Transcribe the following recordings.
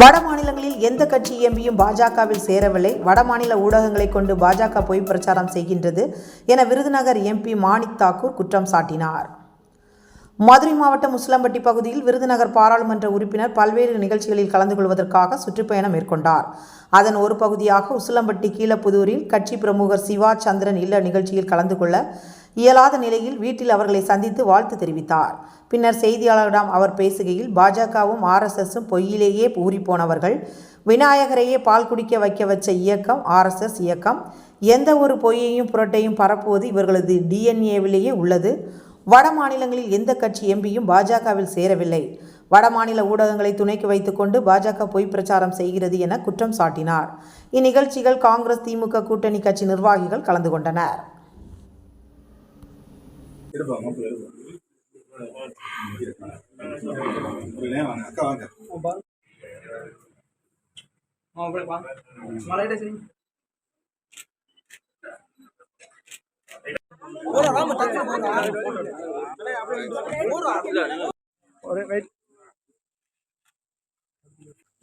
வட மாநிலங்களில் எந்த கட்சி எம்பியும் பாஜகவில் சேரவில்லை. வட மாநில ஊடகங்களை கொண்டு பாஜக பொய் பிரச்சாரம் செய்கின்றது என விருதுநகர் எம்பி மாணிக் தாக்கூர் குற்றம் சாட்டினார். மதுரை மாவட்டம் முஸ்லம்பட்டி பகுதியில் விருதுநகர் பாராளுமன்ற உறுப்பினர் பல்வேறு நிகழ்ச்சிகளில் கலந்து கொள்வதற்காக சுற்றுப்பயணம் மேற்கொண்டார். அதன் ஒரு பகுதியாக உசிலம்பட்டி கீழப்புதூரில் கட்சி பிரமுகர் சிவா சந்திரன் இல்ல நிகழ்ச்சியில் கலந்து கொள்ள இயலாத நிலையில் வீட்டில் அவர்களை சந்தித்து வாழ்த்து தெரிவித்தார். பின்னர் செய்தியாளர்களிடம் அவர் பேசுகையில் பாஜகவும் ஆர்எஸ்எஸும் பொய்யிலேயே ஊறிப்போனவர்கள். விநாயகரையே பால் குடிக்க வைக்க வச்ச இயக்கம் ஆர்எஸ்எஸ் இயக்கம். எந்த ஒரு பொய்யையும் புரட்டையும் பரப்புவது இவர்களது டிஎன்ஏவிலேயே உள்ளது. வட மாநிலங்களில் எந்த கட்சி எம்பியும் பாஜகவில் சேரவில்லை. வட மாநில ஊடகங்களை துணைக்கு வைத்துக்கொண்டு பாஜக பொய் பிரச்சாரம் செய்கிறது என குற்றம் சாட்டினார். இந்நிகழ்ச்சிகள் காங்கிரஸ் திமுக கூட்டணி கட்சி நிர்வாகிகள் கலந்து கொண்டனர். இருப்பா மாப்பிள்ள இருப்பா. இல்லையா வாங்க. அக்கா வாங்க.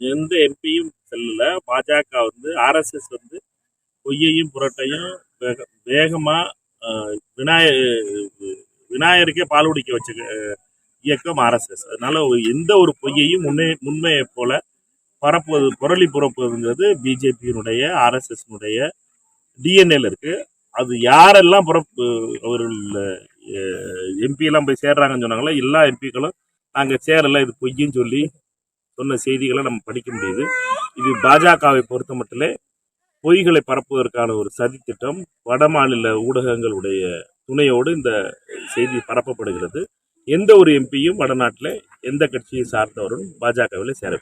எந்த எம்பியும் செல்லல. பாஜக வந்து ஆர்எஸ்எஸ் வந்து பொய்யையும் புரட்டையும் வேக வேகமாக விநாய விநாயகருக்கே பால் குடிக்க வச்ச இயக்கம் ஆர்எஸ்எஸ் அதனால எந்த ஒரு பொய்யையும் முன்னே உண்மையை போல பரப்புவது புரளி புறப்புவதுங்கிறது பிஜேபியினுடைய ஆர்எஸ்எஸ்னுடைய டிஎன்ஏல இருக்கு. அது யாரெல்லாம் புறப்பு அவர்கள் எம்பியெல்லாம் போய் சேர்றாங்கன்னு சொன்னாங்களோ எல்லா எம்பிக்களும் நாங்கள் சேரல இது பொய்ன்னு சொல்லி சொன்ன செய்திகளை நம்ம படிக்க முடியுது. இது பாஜகவை பொறுத்த மட்டிலே பொய்களை பரப்புவதற்கான ஒரு சதித்திட்டம் வட மாநில ஊடகங்களுடைய துணையோடு இந்த செய்தி பரப்பப்படுகிறது. எந்த ஒரு எம்பியும் வடநாட்டில் எந்த கட்சியை சார்ந்தவரும் பாஜகவில் சேர